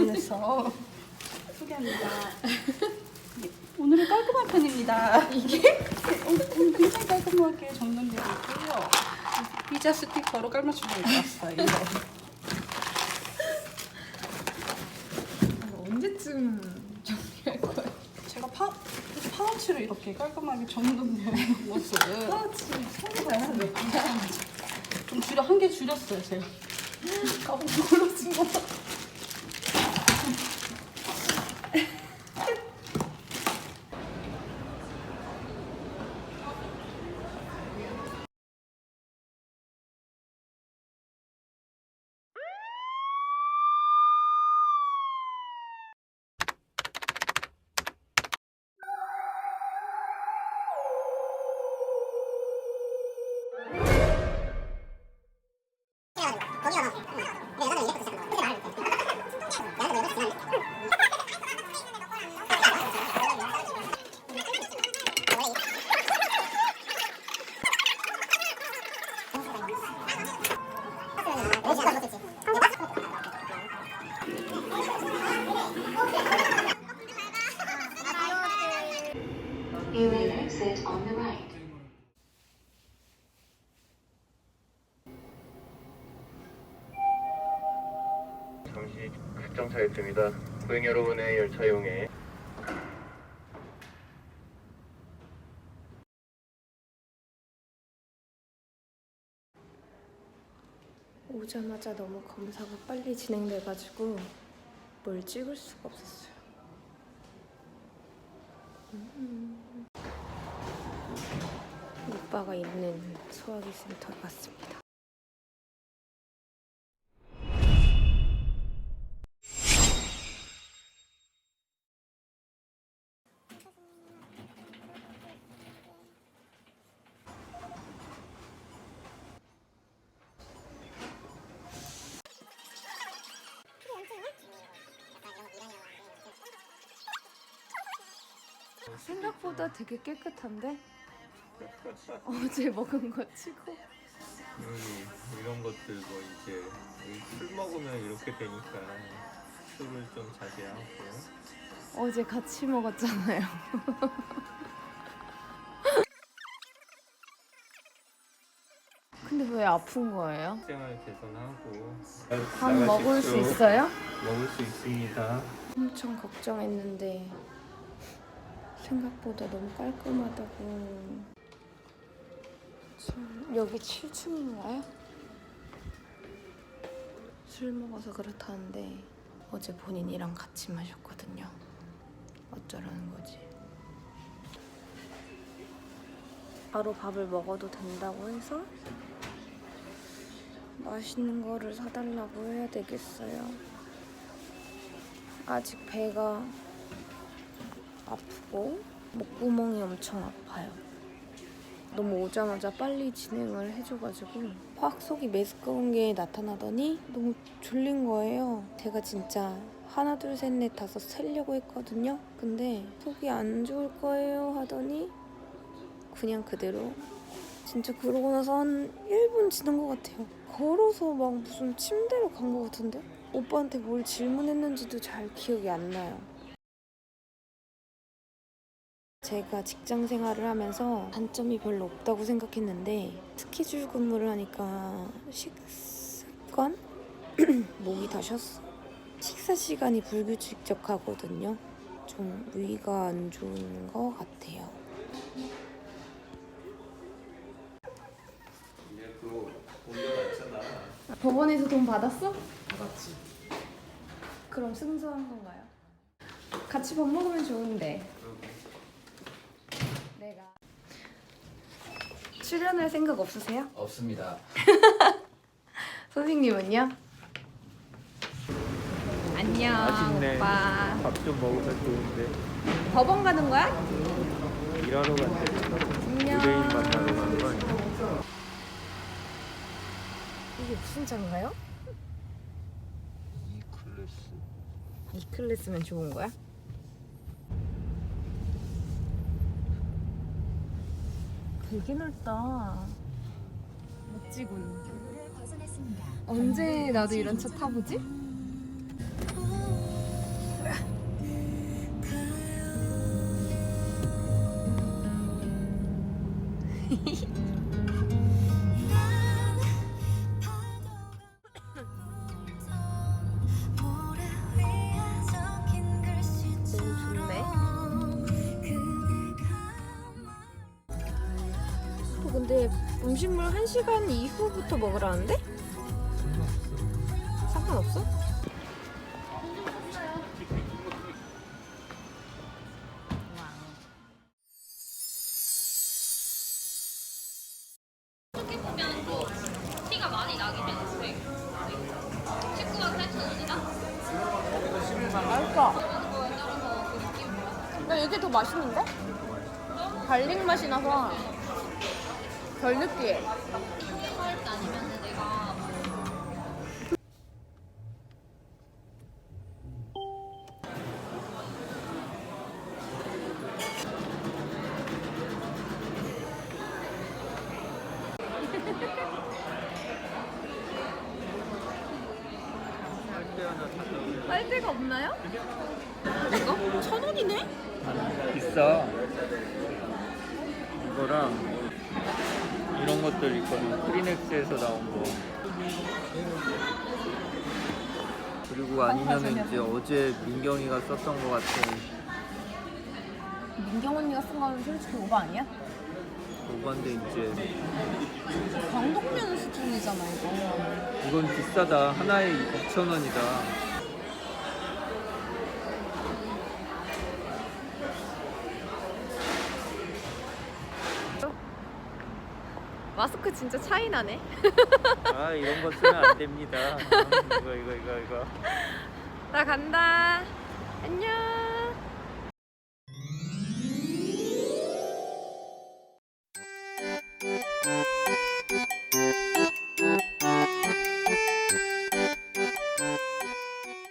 위해서 소개합니다. 네, 오늘은 깔끔한 편입니다. 이게 오늘, 오늘 굉장히 깔끔하게 정돈되어 있고요. 피자 스티커로 깔맞춤을 입었어요. 언제쯤 정리할 거예요? 제가 파, 파우치로 이렇게 깔끔하게 정돈되어 있는 모습을 파우치 손이가요? 좀 줄여 한 개 줄였어요 제가. 가방 걸어진 거. 잠시 급정차했습니다. 고객 여러분의 열차 이용에 오자마자 너무 검사가 빨리 진행돼가지고 뭘 찍을 수가 없었어요. 음. 오빠가 있는 소화기 센터에 갔습니다. 생각보다 되게 깨끗한데? 어제 먹은 거 치고 음, 이런 것들 뭐 이제 술 먹으면 이렇게 되니까 술을 좀 자제하고 어제 같이 먹었잖아요. 근데 왜 아픈 거예요? 생활 개선하고 밥 먹을 수 있어요? 먹을 수 있습니다. 엄청 걱정했는데 생각보다 너무 깔끔하다고. 참, 여기 7층인가요? 술 먹어서 그렇다는데 어제 본인이랑 같이 마셨거든요. 어쩌라는 거지? 바로 밥을 먹어도 된다고 해서 맛있는 거를 사달라고 해야 되겠어요. 아직 배가 아프고 목구멍이 엄청 아파요. 너무 오자마자 빨리 진행을 해줘가지고 확 속이 메스꺼운 게 나타나더니 너무 졸린 거예요. 제가 진짜 하나 둘 셋 넷 다섯 세려고 했거든요. 근데 속이 안 좋을 거예요 하더니 그냥 그대로 진짜 그러고 나서 한 1분 지난 것 같아요. 걸어서 막 무슨 침대로 간 것 같은데? 오빠한테 뭘 질문했는지도 잘 기억이 안 나요. 제가 직장 생활을 하면서 단점이 별로 없다고 생각했는데 스케줄 근무를 하니까 식습관? 목이 다 쉬었어. 식사 시간이 불규칙적하거든요. 좀 위가 안 좋은 것 같아요. 올려놨잖아. 법원에서 돈 받았어? 받았지. 그럼 승소한 건가요? 같이 밥 먹으면 좋은데. 내가 출연할 생각 없으세요? 없습니다. 선생님은요? 안녕 아쉽네. 오빠. 밥 좀 먹으면 좋은데 법원 가는 거야? 일하러 간대. 안녕. 의뢰인 만나러 가는 거 아니야? 이게 무슨 차인가요? 이 클래스. 이 클래스면 좋은 거야? 되게 넓다. 멋지군. 언제 나도 이런 차 타보지? 근데 음식물 1시간 이후부터 먹으라는데? 상관없어? 티가 많이 나긴 했는데 19만 8천 원이다? 나 이게 더 맛있는데? 갈릭 맛이 나서 덜 느끼해. 아니면 내가 빨대가 없나요? 이거? 천 원이네? 비싸. 이거랑 이런 것들 있거든. 프리넥스에서 나온 거. 그리고 아니면은 이제 어제 민경이가 썼던 거 같은 민경 언니가 쓴 거는 솔직히 오버 아니야? 오반데 이제 광동면 수준이잖아 이거. 이건 비싸다. 하나에 2,000원이다. 마스크 진짜 차이 나네. 아 이런 거 쓰면 안 됩니다. 이거 이거 이거 이거. 나 간다. 안녕.